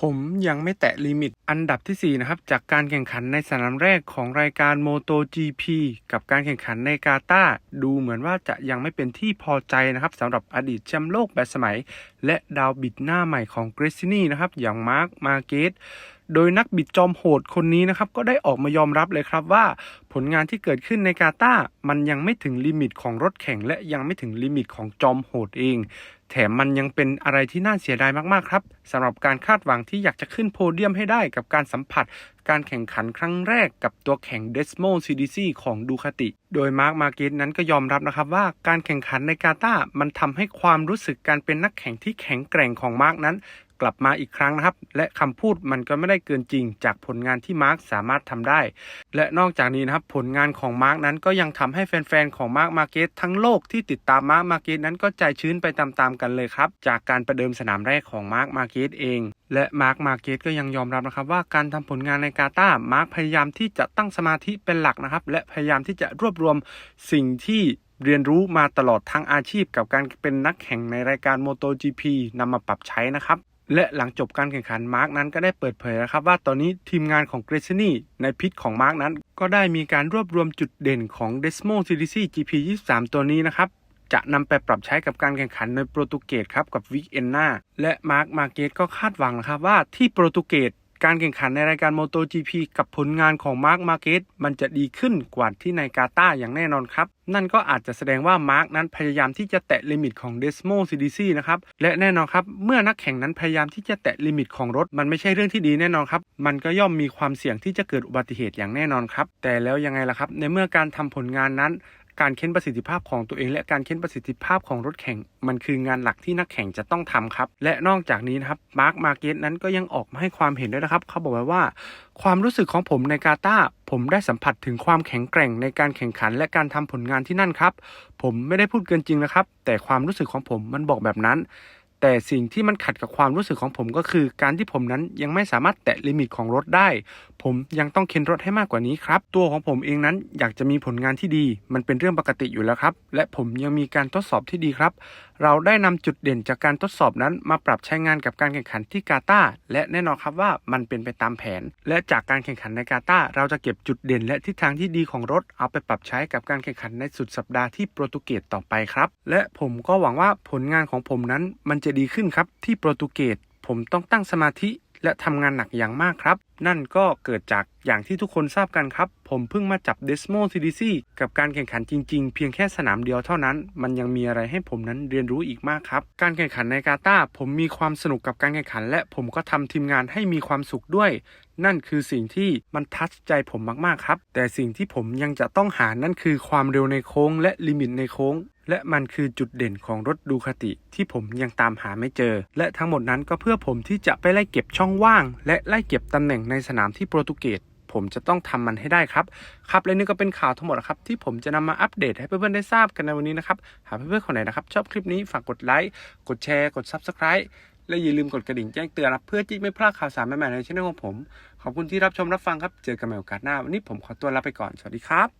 ผมยังไม่แตะลิมิตอันดับทีสี่ 4 นะครับ จากการแข่งขันในสนามแรกของรายการ MotoGP กับการแข่งขันในกาตาร์ดูเหมือนว่าจะยังไม่เป็นที่พอใจนะครับสำหรับอดีตแชมป์โลกแบบสมัย และดาวบิดหน้าใหม่ของเกรซินีนะครับ อย่างมาร์คมาเกต โดยนักบิดจอมโหดคนนี้นะครับก็ได้ออกมายอมรับเลยครับว่า ผลงานที่เกิดขึ้นในกาตาร์มันยังไม่ถึงลิมิตของรถแข่ง และยังไม่ถึงลิมิตของจอมโหดเอง แถมมันยังเป็นอะไรที่น่าเสียดายมากๆครับสำหรับการคาดหวังที่อยากจะขึ้นโพเดียมให้ได้กับการสัมผัส การแข่งขันครั้งแรกกับตัวแข่งเดสโมซีดีซีของดูคาติ โดยมาร์คมาเกตนั้นก็ยอมรับนะครับว่าการแข่งขันในกาตาร์มันทำให้ความรู้สึกการเป็นนักแข่งที่แข็งแกร่งของมาร์คนั้น กลับมาอีกครั้งนะครับ และคำพูดมันก็ไม่ได้เกินจริง จากผลงานที่มาร์คสามารถทำได้ และนอกจากนี้นะครับผลงานของมาร์กนั้นก็ยังทำให้แฟนๆของมาร์กมาเก็ตทั้งโลกที่ติดตามมาร์กมาเก็ตนั้นก็ใจชื้นไปตามๆกันเลยครับ จากการประเดิมสนามแรกของมาร์กมาเก็ตเองและมาร์กมาเก็ตก็ยังยอมรับนะครับว่าการทำผลงานในกาตาร์มาร์กพยายามที่จะตั้งสมาธิเป็นหลักนะครับ และพยายามที่จะรวบรวมสิ่งที่เรียนรู้มาตลอดทั้งอาชีพกับการเป็นนักแข่งในรายการ MotoGP นำมาปรับใช้นะครับ และหลังจบการแข่งขันมาร์กนั้นก็ได้เปิดเผยนะครับว่าตอนนี้ทีมงานของเกรซินีในพิษของมาร์กนั้น ก็ได้มีการรวบรวมจุดเด่นของ Desmo CDC GP 23 ตัวนี้นะครับจะนำไปปรับใช้กับการแข่งขันในโปรตุเกสครับกับวิกเอนนาและมาร์กมาเกตก็คาดหวังนะครับว่าที่โปรตุเกส การแข่งขันในรายการ MotoGP กับผลงานของมาร์คมาเกตมันจะดีขึ้นกว่าที่ในกาตาอย่างแน่นอนครับ นั่นก็อาจจะแสดงว่ามาร์คนั้นพยายามที่จะแตะลิมิตของ Desmo CDC นะครับ และแน่นอนครับ เมื่อนักแข่งนั้นพยายามที่จะแตะลิมิตของรถ มันไม่ใช่เรื่องที่ดีแน่นอนครับ มันก็ย่อมมีความเสี่ยงที่จะเกิดอุบัติเหตุอย่างแน่นอนครับ แต่แล้วยังไงล่ะครับ ในเมื่อการทำผลงานนั้น การเค้นประสิทธิภาพของตัวเอง และการเค้นประสิทธิภาพของรถแข่ง มันคืองานหลักที่นักแข่งจะต้องทำครับ และนอกจากนี้นะครับมาร์คมาเกตนั้นก็ยังออกมาให้ความเห็นด้วยนะครับ เขาบอกไว้ว่า ความรู้สึกของผมในกาตาผมได้สัมผัสถึงความแข็งแกร่งในการแข่งขันและการทำผลงานที่นั่นครับ ผมไม่ได้พูดเกินจริงนะครับ แต่ความรู้สึกของผมมันบอกแบบนั้น แต่สิ่งที่มันขัดกับความรู้สึกของผมก็คือ การที่ผมนั้นยังไม่สามารถแตะลิมิตของรถได้ ผมยังต้องเค้นรถให้มากกว่านี้ครับ ตัวของผมเองนั้นอยากจะมีผลงานที่ดี มันเป็นเรื่องปกติอยู่แล้วครับ และผมยังมีการทดสอบที่ดีครับ เราได้นำจุดเด่นจากการทดสอบนั้น มาปรับใช้งานกับการแข่งขันที่กาตาร์และแน่นอนครับว่ามันเป็นไปตามแผน และจากการแข่งขันในกาตาร์เราจะเก็บจุดเด่น และทิศทางที่ดีของรถเอาไปปรับใช้กับการแข่งขันในสุดสัปดาห์ที่โปรตุเกสต่อไปครับ และผมก็หวังว่าผลงานของผมนั้นมันจะดีขึ้นครับ ที่โปรตุเกสผมต้องตั้งสมาธิและทำงานหนักอย่างมากครับ นั่นก็เกิดจากอย่างที่ทุกคนทราบกันครับ ผมเพิ่งมาจับ Desmo CDC กับการแข่งขันจริงๆ เพียงแค่สนามเดียวเท่านั้น มันยังมีอะไรให้ผมนั้นเรียนรู้อีกมากครับ การแข่งขันในกาตาร์ผมมีความสนุกกับการแข่งขัน และผมก็ทำทีมงานให้มีความสุขด้วย นั่นคือสิ่งที่มันทัชใจผมมากๆครับ แต่สิ่งที่ผมยังจะต้องหานั่นคือความเร็วในโค้ง และลิมิตในโค้ง และมันคือจุดเด่นของรถดูคาติที่ผมยังตามหาไม่เจอ และทั้งหมดนั้นก็เพื่อผมที่จะไปไล่เก็บช่องว่าง และไล่เก็บตำแหน่งในสนามที่โปรตุเกสผมจะต้องทำมันให้ได้ครับ ครับและนี่ก็เป็นข่าวทั้งหมดครับ ที่ผมจะนำมาอัปเดตให้เพื่อนๆได้ทราบกันในวันนี้นะครับ หากเพื่อนๆคนไหนนะครับ ชอบคลิปนี้ฝากกดไลค์กดแชร์ กด Subscribe และอย่าลืมกดกระดิ่งแจ้งเตือนนะเพื่อที่ไม่พลาดข่าวสารใหม่ๆในช่องของผม ขอบคุณที่รับชมรับฟังครับ เจอกันใหม่โอกาสหน้า วันนี้ผมขอตัวลาไปก่อน สวัสดีครับ